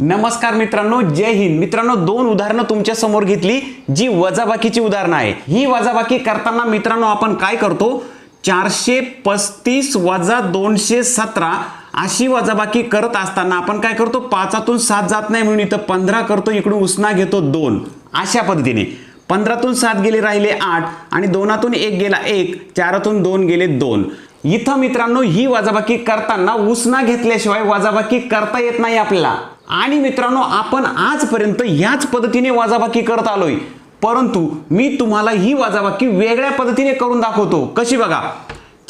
नमस्कार मित्रांनो जय हिंद. मित्रांनो दोन उदाहरणं तुमच्यासमोर घेतली जी वजाबाकीची उदाहरणं आहे. ही वजाबाकी करताना मित्रांनो आपण काय करतो? चारशे पस्तीस वजा दोनशे सतरा अशी वजाबाकी करत असताना आपण काय करतो? पाचातून सात जात नाही म्हणून इथं पंधरा करतो इकडून उसना घेतो दोन. अशा पद्धतीने. पंधरातून सात गेले राहिले आठ. आणि दोनातून एक गेला एक. चारातून दोन गेले दोन. इथं मित्रांनो ही वजाबाकी करताना उसना घेतल्याशिवाय वजाबाकी करता येत नाही आपल्याला. आणि मित्रांनो आपण आजपर्यंत ह्याच पद्धतीने वाजाबाकी करत आलोय. परंतु मी तुम्हाला ही वाजाबाकी वेगळ्या पद्धतीने करून दाखवतो. कशी बघा?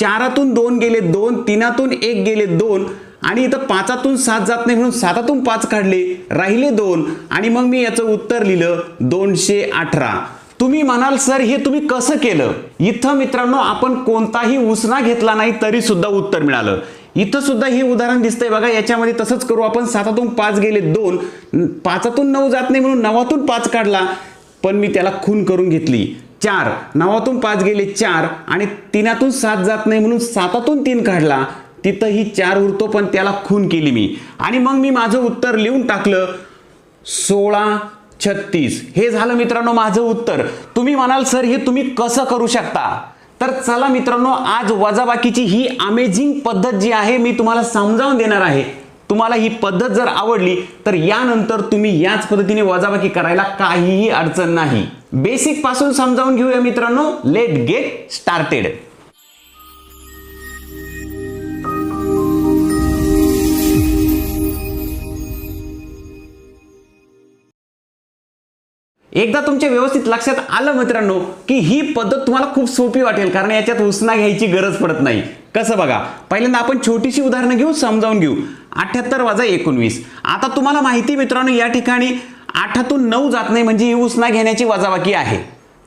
चारातून दोन गेले दोन तीनातून एक गेले दोन आणि इथं पाचातून सात जात नाही म्हणून सातातून पाच काढले राहिले दोन आणि मग मी याचं उत्तर लिहिलं दोनशे अठरा. तुम्ही म्हणाल सर हे तुम्ही कसं केलं? इथं मित्रांनो आपण कोणताही उसना घेतला नाही तरी सुद्धा उत्तर मिळालं. इथं सुद्धा हे उदाहरण दिसतंय बघा याच्यामध्ये तसंच करू आपण. सातातून पाच गेले दोन. पाचातून नऊ जात नाही म्हणून नवातून पाच काढला. पण मी त्याला खून करून घेतली. चार. नवातून पाच गेले चार आणि तिनातून सात जात नाही म्हणून सातातून तीन काढला. तिथं ही चार उरतो पण त्याला खून केली मी. आणि मग मी माझं उत्तर लिहून टाकलं. सोळा छत्तीस. हे झालं मित्रांनो माझं उत्तर. तुम्ही म्हणाल सर हे तुम्ही कसं करू शकता? तर चला मित्रांनो आज वजाबाकीची ही अमेझिंग पद्धत जी आहे मी तुम्हाला समजावून देणार आहे. तुम्हाला ही पद्धत जर आवडली तर यानंतर तुम्ही याच पद्धतीने वजाबाकी करायला काहीही अडचण नाही. बेसिकपासून समजावून घेऊया मित्रांनो. लेट गेट स्टार्टेड एकदा तुमच्या व्यवस्थित लक्षात आलं मित्रांनो की ही पद्धत तुम्हाला खूप सोपी वाटेल कारण याच्यात उसना घ्यायची गरज पडत नाही. कसं बघा पहिल्यांदा आपण छोटीशी उदाहरणं घेऊ समजावून घेऊ. अठ्याहत्तर वाजा एकोणवीस. आता तुम्हाला माहिती मित्रांनो या ठिकाणी आठातून नऊ जात नाही म्हणजे ही उसना घेण्याची वजाबाकी आहे.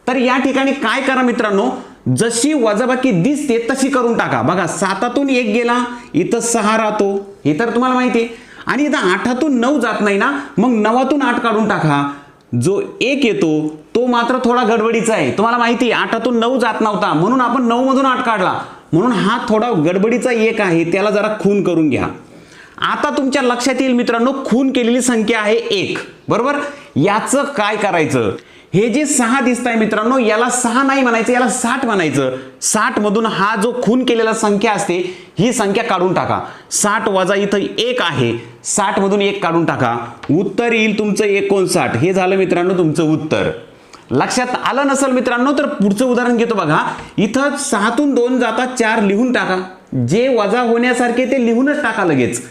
तर या ठिकाणी काय करा मित्रांनो जशी वजाबाकी दिसते तशी करून टाका. बघा सातातून एक गेला इथं सहा राहतो. हे तर तुम्हाला माहिती आहे. आणि इथं आठातून नऊ जात नाही ना मग नवातून आठ काढून टाका. जो एक येतो तो मात्र थोडा गडबडीचा आहे. तुम्हाला माहिती आहे आठातून नऊ जात नव्हता. म्हणून आपण नऊ मधून आठ काढला. म्हणून हा थोडा गडबडीचा एक आहे त्याला जरा खून करून घ्या. आता तुमच्या लक्षात येईल मित्रांनो खून केलेली संख्या आहे एक. बरोबर? याचं काय करायचं? हे जे सहा दिसत आहे मित्रांनो याला सहा नाही म्हणायचं याला साठ म्हणायचं. साठ मधून हा जो खून केलेला संख्या असते ही संख्या काढून टाका. साठ वजा इथं एक आहे. साठ मधून एक काढून टाका. उत्तर येईल तुमचं एकोणसाठ. हे झालं मित्रांनो तुमचं उत्तर. लक्षात आलं नसेल मित्रांनो तर पुढचं उदाहरण घेतो बघा. इथं सहातून दोन जातात चार लिहून टाका. जे वजा होण्यासारखे ते लिहूनच टाका लगेच.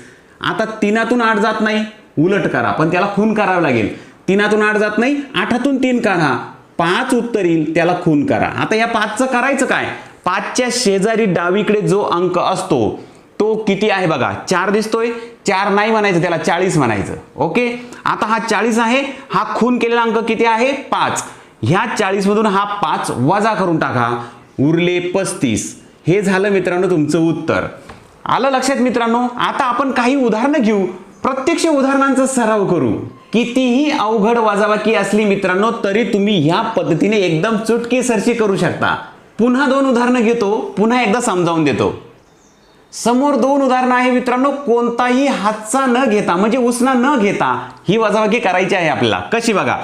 आता तीनातून आठ जात नाही उलट करा. पण त्याला खून करावं लागेल. तीनातून आठ जात नाही आठातून तीन काढा. पाच उत्तर येईल त्याला खून करा. आता या पाचचं करायचं काय? पाचच्या शेजारी डावीकडे जो अंक असतो तो किती आहे बघा? चार दिसतोय चार नाही म्हणायचं त्याला चाळीस म्हणायचं. ओके? आता हा चाळीस आहे हा खून केलेला अंक किती आहे? पाच. ह्या चाळीसमधून हा पाच वजा करून टाका. उरले पस्तीस. हे झालं मित्रांनो तुमचं उत्तर. आलं लक्षात मित्रांनो? आता आपण काही उदाहरणं घेऊ. प्रत्यक्ष उदाहरणांचा सराव करू. कितीही अवघड वाजावाकी असली मित्रांनो तरी तुम्ही ह्या पद्धतीने एकदम चुटकीसरशी करू शकता. पुन्हा दोन उदाहरणं घेतो पुन्हा एकदा समजावून देतो. समोर दोन उदाहरणं आहे मित्रांनो कोणताही हातचा न घेता म्हणजे उसना न घेता ही वाजावाकी करायची आहे आपल्याला. कशी बघा?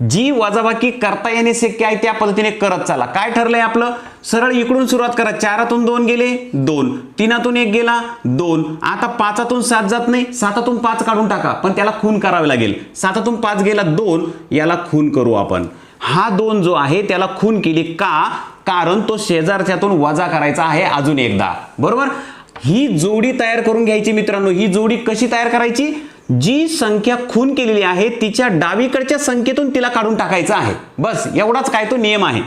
जी वजाबाकी करता येणे शक्य आहे त्या पद्धतीने करत चाला. काय ठरलंय आपलं? सरळ इकडून सुरुवात करा. चारातून दोन गेले दोन. तीनातून एक गेला दोन. आता पाचातून सात जात नाही सातातून पाच काढून टाका. पण त्याला खून करावे लागेल. सातातून पाच गेला दोन. याला खून करू आपण. हा दोन जो आहे त्याला खून केली का? कारण तो शेजारच्यातून वजा करायचा आहे अजून एकदा. बरोबर? ही जोडी तयार करून घ्यायची मित्रांनो. ही जोडी कशी तयार करायची? जी संख्या खून केलेली आहे तिच्या डावीकडच्या संख्येतून तिला काढून टाकायचं आहे. बस एवढाच काय तो नियम आहे.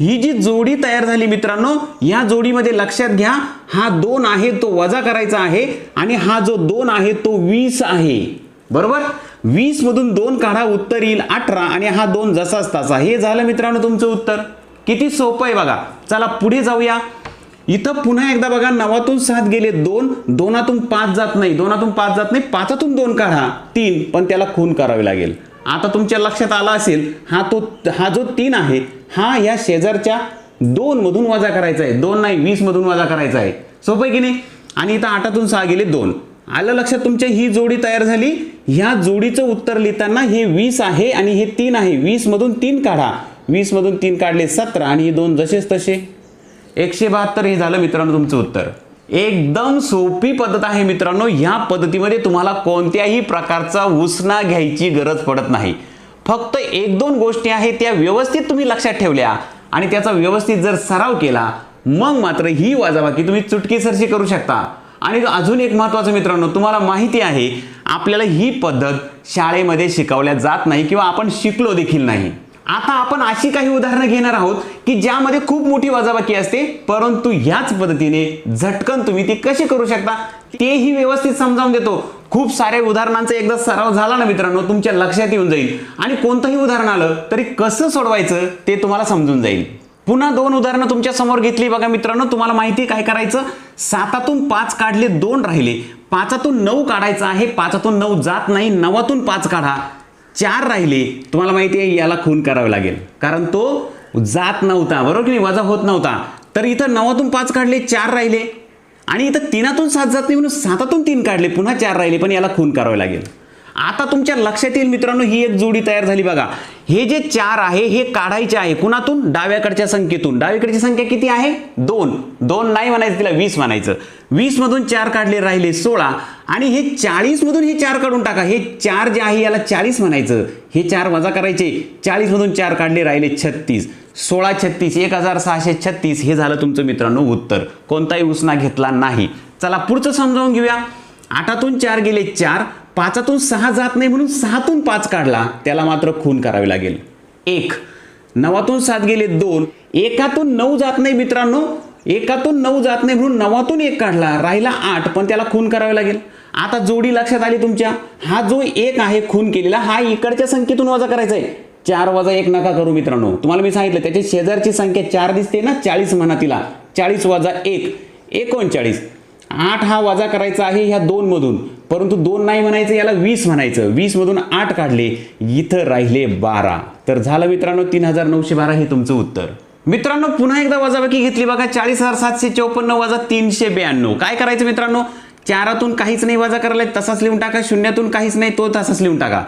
ही जी जोडी तयार झाली मित्रांनो या जोडीमध्ये लक्षात घ्या हा दोन आहे तो वजा करायचा आहे आणि हा जो दोन आहे तो वीस आहे. बरोबर? वीस मधून दोन काढा उत्तर येईल अठरा आणि हा दोन जसाच तसा हे झालं मित्रांनो तुमचं उत्तर. किती सोपं आहे बघा. चला पुढे जाऊया. इथं पुन्हा एकदा बघा नवातून सात गेले दोन दोनातून पाच जात नाही दोनातून पाच जात नाही पाचातून दोन काढा तीन पण त्याला खून करावे लागेल. आता तुमच्या लक्षात आला असेल हा तो हा जो तीन आहे हा या शेजारच्या दोन मधून वजा करायचा आहे. दोन नाही वीस मधून वजा करायचा आहे. सोपं आहे की नाही? आणि इथं आठातून सहा गेले दोन. आलं लक्षात तुमच्या ही जोडी तयार झाली? ह्या जोडीचं उत्तर लिहिताना हे वीस आहे आणि हे तीन आहे. वीस मधून तीन काढा. वीस मधून तीन काढले सतरा आणि हे दोन जसेच तसे. एकशे बहात्तर हे झालं मित्रांनो तुमचं उत्तर. एकदम सोपी पद्धत आहे मित्रांनो ह्या पद्धतीमध्ये तुम्हाला कोणत्याही प्रकारचा उसना घ्यायची गरज पडत नाही. फक्त एक दोन गोष्टी आहेत त्या व्यवस्थित तुम्ही लक्षात ठेवल्या आणि त्याचा व्यवस्थित जर सराव केला मग मात्र ही वाजाबाकी तुम्ही चुटकीसरशी करू शकता. आणि अजून एक महत्त्वाचं मित्रांनो तुम्हाला माहिती आहे आपल्याला ही पद्धत शाळेमध्ये शिकवल्या जात नाही किंवा आपण शिकलो देखील नाही. आता आपण अशी काही उदाहरणं घेणार आहोत की ज्यामध्ये खूप मोठी वजाबाकी असते परंतु ह्याच पद्धतीने झटकन तुम्ही ती कशी करू शकता तेही व्यवस्थित समजावून देतो. खूप साऱ्या उदाहरणांचा एकदा सराव झाला ना मित्रांनो तुमच्या लक्षात येऊन जाईल. आणि कोणतंही उदाहरण आलं तरी कसं सोडवायचं ते तुम्हाला समजून जाईल. पुन्हा दोन उदाहरणं तुमच्यासमोर घेतली बघा मित्रांनो तुम्हाला माहिती काय करायचं? सातातून पाच काढले दोन राहिले. पाचातून नऊ काढायचं आहे पाचातून नऊ जात नाही नवातून पाच काढा. चार राहिले तुम्हाला माहिती आहे याला खून करावे लागेल. कारण तो जात नव्हता बरोबर की नाही? वजा होत नव्हता. तर इथं नवातून पाच काढले चार राहिले. आणि इथं तीनातून सात जात नाही म्हणून सातातून तीन काढले पुन्हा चार राहिले पण याला खून करावे लागेल. आता तुमच्या लक्षात येईल मित्रांनो ही एक जोडी तयार झाली बघा. हे जे चार आहे हे काढायचे आहे कुणातून? डाव्याकडच्या संख्येतून. डावीकडची संख्या किती आहे? दोन. दोन नाही म्हणायचं तिला वीस म्हणायचं. वीस मधून चार काढले राहिले सोळा. आणि हे चाळीस मधून हे चार काढून टाका. हे चार जे आहे याला चाळीस म्हणायचं. हे चार वजा करायचे. चाळीस मधून चार काढले राहिले छत्तीस. सोळा छत्तीस एक हजार सहाशे छत्तीस. हे झालं तुमचं मित्रांनो उत्तर. कोणताही उसना घेतला नाही. चला पुढचं समजावून घेऊया. आठातून चार गेले चार. पाचातून सहा जात नाही म्हणून सहातून पाच काढला. त्याला मात्र खून करावे लागेल. एक. नवातून सात गेले दोन. एकातून नऊ जात नाही मित्रांनो. एकातून नऊ जात नाही म्हणून नवातून एक काढला. राहिला आठ पण त्याला खून करावे लागेल. आता जोडी लक्षात आली तुमच्या. हा जो एक आहे खून केलेला हा इकडच्या संख्येतून वजा करायचा आहे. चार वजा एक नका करू मित्रांनो. तुम्हाला मी सांगितलं त्याची शेजारची संख्या चार दिसते ना चाळीस म्हणा तिला. चाळीस वजा एक. एकोणचाळीस. आठ हा वजा करायचा आहे ह्या दोन मधून. परंतु दोन नाही म्हणायचं याला वीस म्हणायचं. वीस मधून आठ काढले इथं राहिले बारा. तर झालं मित्रांनो तीन हजार नऊशे बारा हे तुमचं उत्तर. मित्रांनो पुन्हा एकदा वजाबाकी घेतली बघा चाळीस हजार सातशे चौपन्न वजा तीनशे ब्याण्णव. काय करायचं मित्रांनो? चारातून काहीच नाही वजा करायला तसाच लिहून टाका. शून्यातून काहीच नाही तो तसाच लिहून टाका.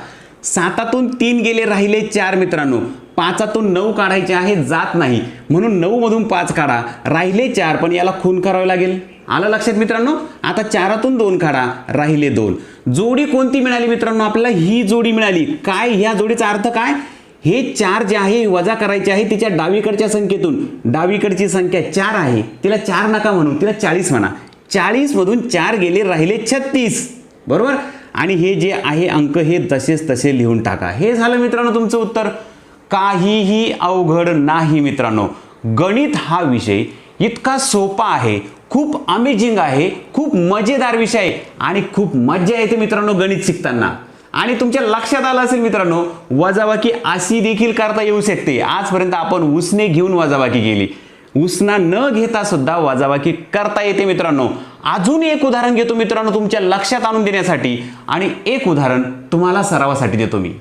सातातून तीन गेले राहिले चार मित्रांनो. पाचातून नऊ काढायचे आहे जात नाही. म्हणून नऊ मधून पाच काढा. राहिले चार पण याला खून करावे लागेल. आलं लक्षात मित्रांनो? आता चारातून दोन काढा राहिले दोन. जोडी कोणती मिळाली मित्रांनो आपल्याला? ही जोडी मिळाली. काय? ह्या जोडीचा अर्थ काय? हे चार जे आहे वजा करायचे आहे तिच्या डावीकडच्या संख्येतून. डावीकडची संख्या चार आहे. तिला चार नका म्हणू तिला चाळीस म्हणा. चाळीस मधून चार गेले राहिले छत्तीस. बरोबर? आणि हे जे आहे अंक हे तसेच तसे लिहून टाका. हे झालं मित्रांनो तुमचं उत्तर. काहीही अवघड नाही मित्रांनो. गणित हा विषय. इतका सोपा आहे. खूप अमेझिंग आहे. खूप मजेदार विषय आहे. आणि खूप मजा येते मित्रांनो गणित शिकताना. आणि तुमच्या लक्षात आलं असेल मित्रांनो वजाबाकी अशी देखील करता येऊ शकते. आजपर्यंत आपण उसने घेऊन वजाबाकी केली. उसना न घेता सुद्धा वजाबाकी करता येते मित्रांनो. अजून एक उदाहरण घेतो मित्रांनो तुमच्या लक्षात आणून देण्यासाठी. आणि एक उदाहरण तुम्हाला सरावासाठी देतो मी.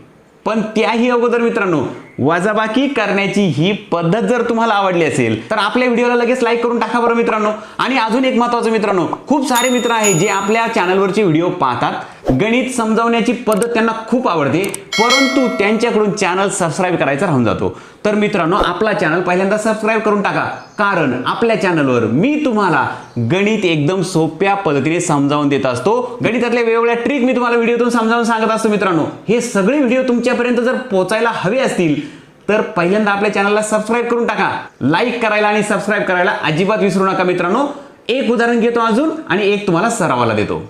पण त्याही अगोदर मित्रांनो वजाबाकी करण्याची ही पद्धत जर तुम्हाला आवडली असेल तर आपल्या व्हिडिओला लगेच लाईक करून टाका बरं मित्रांनो. आणि अजून एक महत्वाचं मित्रांनो खूप सारे मित्र आहेत जे आपल्या चॅनलवरचे व्हिडिओ पाहतात. गणित समजावण्याची पद्धत त्यांना खूप आवडते परंतु त्यांच्याकडून चॅनल सबस्क्राईब करायचा राहून जातो. तर मित्रांनो आपला चॅनल पहिल्यांदा सबस्क्राईब करून टाका. कारण आपल्या चॅनलवर मी तुम्हाला गणित एकदम सोप्या पद्धतीने समजावून देत असतो. गणितातल्या वेगवेगळ्या ट्रिक मी तुम्हाला व्हिडिओतून समजावून सांगत असतो मित्रांनो. हे सगळे व्हिडिओ तुमच्यापर्यंत जर पोचायला हवे असतील तर पहिल्यांदा आपल्या चॅनलला सबस्क्राईब करून टाका. लाईक करायला आणि सबस्क्राईब करायला अजिबात विसरू नका मित्रांनो. एक उदाहरण घेतो अजून आणि एक तुम्हाला सरावाला देतो.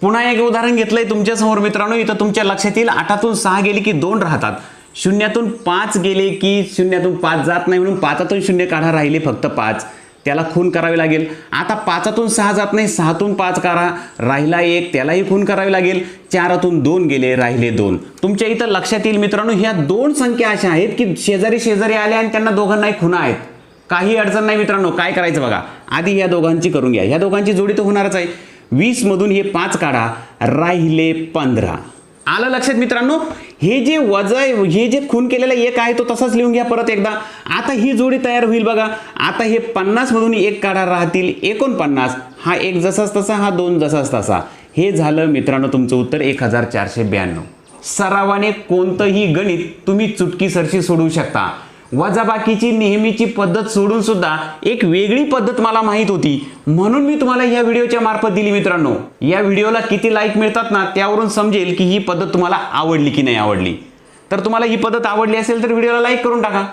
पुन्हा एक उदाहरण घेतलंय तुमच्यासमोर मित्रांनो. इथं तुमच्या लक्षात येईल आठातून सहा गेले की दोन राहतात. शून्यातून पाच गेले की शून्यातून पाच जात नाही म्हणून पाचातून शून्य काढा राहिले फक्त पाच. त्याला खून करावी लागेल. आता पाचातून सहा जात नाही सहातून पाच काढा राहिला एक त्यालाही खून करावी लागेल. चारातून दोन गेले राहिले दोन. तुमच्या इथं लक्षात येईल मित्रांनो ह्या दोन संख्या अशा आहेत की शेजारी शेजारी आल्या आणि त्यांना दोघांनाही खुणा आहेत. काही अडचण नाही मित्रांनो काय करायचं बघा. आधी ह्या दोघांची करून घ्या. ह्या दोघांची जोडी तर होणारच आहे. वीसमधून हे पाच काढा राहिले पंधरा. आलं लक्षात मित्रांनो? हे जे वजा हे जे खून केलेला एक आहे तो तसाच लिहून घ्या परत एकदा. आता ही जोडी तयार होईल बघा. आता हे पन्नासमधून एक काढा राहतील एकोणपन्नास. हा एक जसाच तसा हा दोन जसाच तसा. हे झालं मित्रांनो तुमचं उत्तर एक हजार चारशे ब्याण्णव. सरावाने कोणतंही गणित तुम्ही चुटकीसरशी सोडवू शकता. वजाबाकीची नेहमीची पद्धत सोडून सुद्धा एक वेगळी पद्धत मला माहीत होती. म्हणून मी तुम्हाला या व्हिडिओच्या मार्फत दिली मित्रांनो. या व्हिडिओला किती लाईक मिळतात ना त्यावरून समजेल की ही पद्धत तुम्हाला आवडली की नाही आवडली. तर तुम्हाला ही पद्धत आवडली असेल तर व्हिडिओला लाईक करून टाका.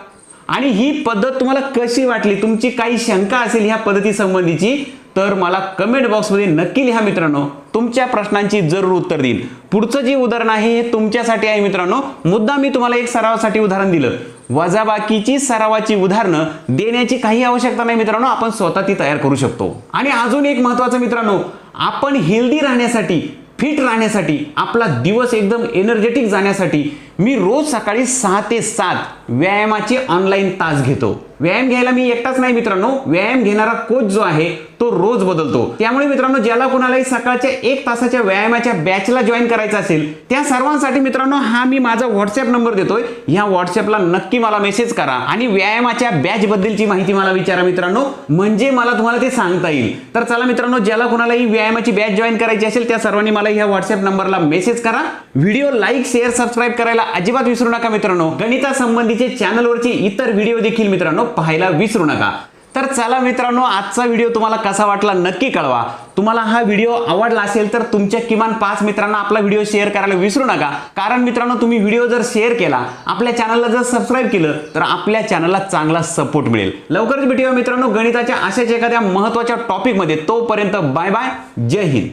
आणि ही पद्धत तुम्हाला कशी वाटली तुमची काही शंका असेल ह्या पद्धती संबंधीची तर मला कमेंट बॉक्समध्ये नक्की लिहा मित्रांनो. तुमच्या प्रश्नांची जरूर उत्तर देईन. पुढचं जे उदाहरण आहे हे तुमच्यासाठी आहे मित्रांनो. मुद्दा मी तुम्हाला एक सरावासाठी उदाहरण दिलं. वजाबाकीची सरावाची उदाहरणं देण्याची काही आवश्यकता नाही मित्रांनो. आपण स्वतः ती तयार करू शकतो. आणि अजून एक महत्वाचं मित्रांनो. आपण हेल्दी राहण्यासाठी फिट राहण्यासाठी आपला दिवस एकदम एनर्जेटिक जाण्यासाठी मी रोज सकाळी सहा ते सात व्यायामाचे ऑनलाईन तास घेतो. व्यायाम घ्यायला मी एकटाच नाही मित्रांनो. व्यायाम घेणारा कोच जो आहे तो रोज बदलतो. त्यामुळे मित्रांनो ज्याला कोणालाही सकाळच्या एक तासाच्या व्यायामाच्या बॅचला जॉईन करायचं असेल त्या सर्वांसाठी मित्रांनो हा मी माझा व्हॉट्सअप नंबर देतोय. ह्या व्हॉट्सअपला नक्की मला मेसेज करा आणि व्यायामाच्या बॅच बद्दलची माहिती मला विचारा मित्रांनो. म्हणजे मला तुम्हाला ते सांगता येईल. तर चला मित्रांनो ज्याला कोणालाही व्यायामाची बॅच जॉईन करायची असेल त्या सर्वांनी मला ह्या व्हॉट्सअप नंबरला मेसेज करा. व्हिडिओ लाईक शेअर सबस्क्राईब करायला अजिबात विसरू नका मित्रांनो. गणिता संबंधीचे चॅनलवरचे इतर व्हिडिओ देखील मित्रांनो पाहायला विसरू नका. तर चला मित्रांनो आजचा व्हिडिओ तुम्हाला कसा वाटला नक्की कळवा. तुम्हाला हा व्हिडिओ आवडला असेल तर तुमच्या किमान पाच मित्रांना आपला व्हिडिओ शेअर करायला विसरू नका. कारण मित्रांनो तुम्ही व्हिडिओ जर शेअर केला आपल्या चॅनलला जर सबस्क्राईब केलं तर आपल्या चॅनलला चांगला सपोर्ट मिळेल. लवकरच भेटूया मित्रांनो गणिताच्या अशाच एखाद्या महत्त्वाच्या टॉपिकमध्ये. तोपर्यंत बाय बाय. जय हिंद.